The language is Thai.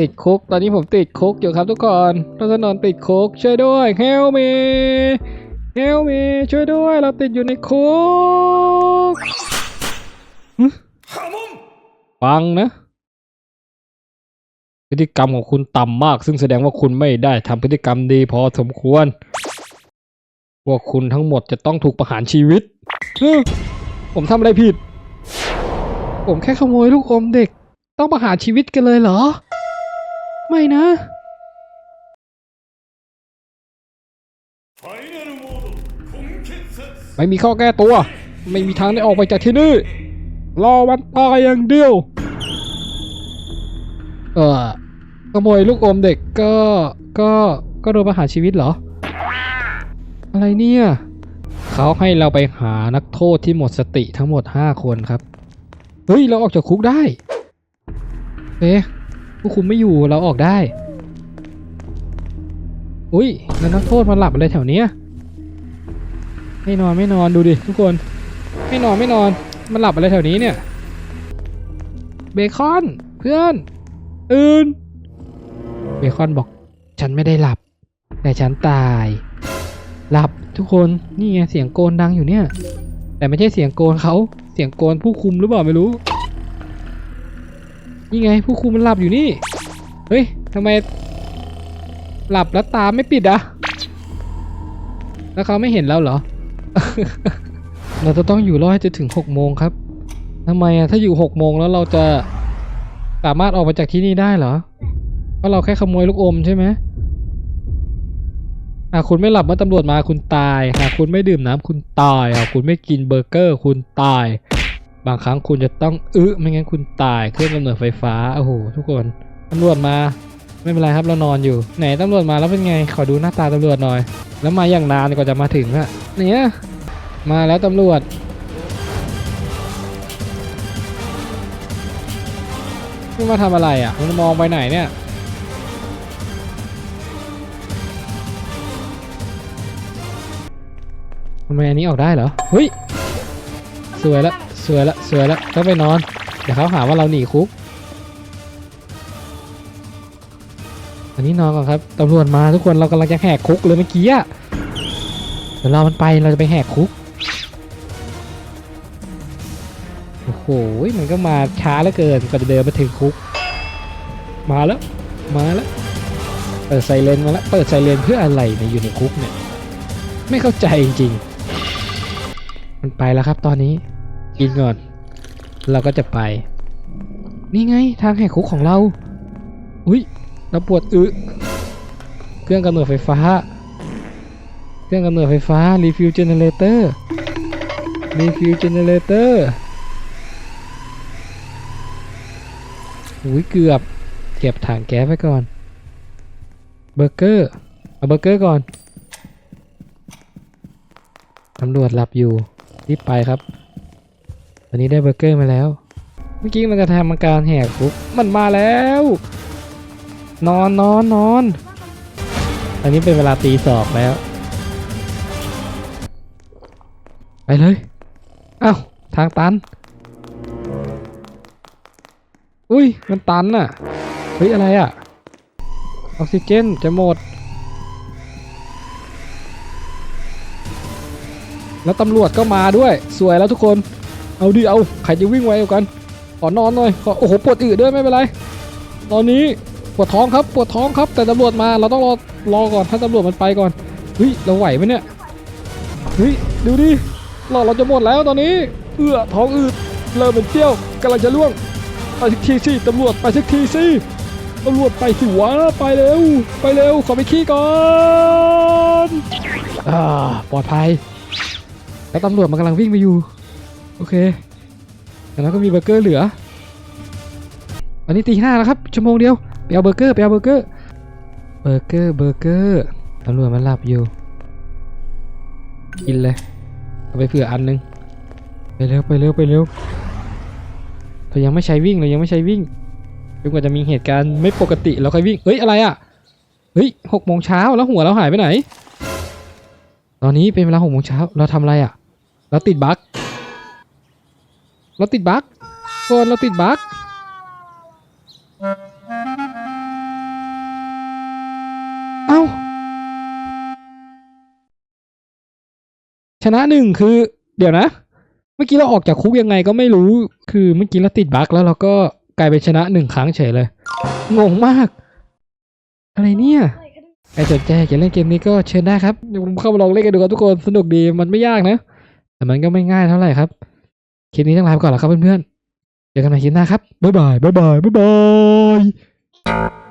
ติดคุก ตอนนี้ผมติดคุกอยู่ครับทุกคนเราจะนอนติดคุก ช่วยด้วยเฮลมีเฮลมีช่วยด้วย เราติดอยู่ในคุกฟังนะ พฤติกรรมของคุณต่ำมาก ซึ่งแสดงว่าคุณไม่ได้ทำพฤติกรรมดีพอสมควร พวกคุณทั้งหมดจะต้องถูกประหารชีวิต ผมทำอะไรผิด ผมแค่ขโมยลูกอมเด็ก ต้องประหารชีวิตกันเลยเหรอ ไม่นะ ไม่มีข้อแก้ตัว ไม่มีทางได้ออกไปจากที่นี่ รอวันตายอย่างเดียว เออขโมยลูกอมเด็กก็ ก็ ก็โดนประหารชีวิตเหรอ อะไรเนี่ย เขาให้เราไปหานักโทษที่หมดสติทั้งหมดห้าคนครับ เฮ้ย เราออกจากคุกได้เอ๊ะ ผู้คุมไม่อยู่เราออกได้ อุ้ยแล้วนักโทษมาหลับอะไรแถวเนี้ยไม่นอนไม่นอนดูดิทุกคน ไม่นอนไม่นอน มันหลับอะไรแถวนี้เนี่ย เบคอนเพื่อนตื่น เบคอนบอก ฉันไม่ได้หลับ แต่ฉันตาย หลับทุกคนนี่ไงเสียงโกนดังอยู่เนี่ย แต่ไม่ใช่เสียงโกนเขาเสียงโกนผู้คุมหรือเปล่าไม่รู้ นี่ไง ผู้คุมมันหลับอยู่นี่ เฮ้ยทำไม หลับแล้วตาไม่ปิดอะแล้วเขาไม่เห็นแล้วเหรอ เราจะต้องอยู่รอดให้จนถึงหกโมงครับทำไมอะถ้าอยู่หกโมงแล้วเราจะสามารถออกมาจากที่นี่ได้เหรอ เพราะเราแค่ขโมยลูกอมใช่ไหมหากคุณไม่หลับเมื่อตำรวจมาคุณตาย หากคุณไม่ดื่มน้ำคุณตาย หากคุณไม่กินเบอร์เกอร์คุณตาย บางครั้งคุณจะต้องอึไม่งั้นคุณตายเครื่องกำเนิดไฟฟ้าโอ้โหทุกคนตำรวจมาไม่เป็นไรครับเรานอนอยู่ ไหนตำรวจมาแล้วเป็นไงขอดูหน้าตาตำรวจหน่อย แล้วมาอย่างนานกว่าจะมาถึงอะเนี่ยมาแล้วตำรวจมันมาทำอะไรอะมันมองไปไหนเนี่ยทำไมอันนี้ออกได้เหรอเฮ้ยสวยละส วยละสวยละต้องไปนอน เดี๋ยวเขาหาว่าเราหนีคุก อันนี้นอนก่อนครับตำรวจมาทุกคนเรากำลังจะแหกคุกเลยเมื่อกี้อะเดี๋ยวเรามันไปเราจะไปแหกคุกโอ้โหมันก็มาช้าเหลือเกินกว่าจะเดินมาถึงคุก มาแล้วมาแล้วเปิดไซเรนมาแล้วเปิดไซเรนเพื่ออะไรเนี่ยอยู่ในคุกเนี่ยไม่เข้าใจจริงๆมันไปแล้วครับตอนนี้ กินก่อน เราก็จะไป นี่ไงทางแหกคุกของเรา อุ้ยเราปวดอึเครื่องกำเนิดไฟฟ้า เครื่องกำเนิดไฟฟ้า refill generator refill generator อุ้ยเกือบ เก็บถังแก๊สไว้ก่อน เบอร์เกอร์ เอาเบอร์เกอร์ก่อน ตำรวจหลับอยู่รีบไปครับ ตอนนี้ได้เบอร์เกอร์มาแล้ว เมื่อกี้มันจะทำการแหกคุกมันมาแล้ว นอนนอนนอนอันนี้เป็นเวลาตีสองแล้ว ไปเลยเอ้าทางตัน อุ้ยมันตันน่ะ เฮ้ย อะไรอะ ออกซิเจนจะหมด แล้วตำรวจก็มาด้วย สวยแล้วทุกคน เอาดิเอาใครจะวิ่งไวกัน ขอนอนหน่อยขอโอ้โหปวดอึดด้วยไม่เป็นไร ตอนนี้ปวดท้องครับปวดท้องครับ แต่ตำรวจมาเราต้องรอรอก่อนถ้าตำรวจมันไปก่อนเฮ้ยเราไหวไหมเนี่ยเฮ้ยดูดิหลอดเราจะหมดแล้วตอนนี้เอื้อท้องอืดเริ่มเป็นเปรี้ยวกำลังจะล่วงไปสักทีสิตำรวจไปสักทีสิตำรวจไปสิวะไปเร็วไปเร็วขอไปขี้ก่อนอ่าปลอดภัยแล้วตำรวจมันกำลังวิ่งไปอยู่ โอเคแล้วก็มีเบอร์เกอร์เหลือ อันนี้ตีห้าแล้วครับ ชั่วโมงเดียวไปเอาเบอร์เกอร์ไปเอาเบอร์เกอร์ เบอร์เกอร์เบอร์เกอร์ตำรวจมันหลับอยู่ กินเลยเอาไปเผื่ออันนึง ไปเร็วไปเร็วไปเร็วเรายังไม่ใช้วิ่งเรายังไม่ใช้วิ่งจนกว่าจะมีเหตุการณ์ไม่ปกติเราค่อยวิ่ง เฮ้ยอะไรอะ เฮ้ยหกโมงเช้าแล้วหัวเราหายไปไหน ตอนนี้เป็นเวลาหกโมงเช้าเราทำอะไรอะ เราติดบั๊ก เราติดบั๊กโซนเราติดบั๊กเอ้า ชนะหนึ่งคือ เดี๋ยวนะ เมื่อกี้เราออกจากคุกยังไงก็ไม่รู้ คือเมื่อกี้เราติดบั๊กแล้วเราก็กลายเป็นชนะหนึ่งครั้งเฉยเลย งงมาก อะไรเนี่ยใครสนใจอยากเล่นเกมนี้ก็เชิญได้ครับผมเข้ามาลองเล่นกันดูครับทุกคน สนุกดี มันไม่ยากนะ แต่มันก็ไม่ง่ายเท่าไหร่ครับ คลิปนี้ต้องลาไปก่อนแล้วครับเพื่อนๆเจอกันใหม่คลิปหน้าครับบ๊ายบายบ๊ายบายบ๊ายบาย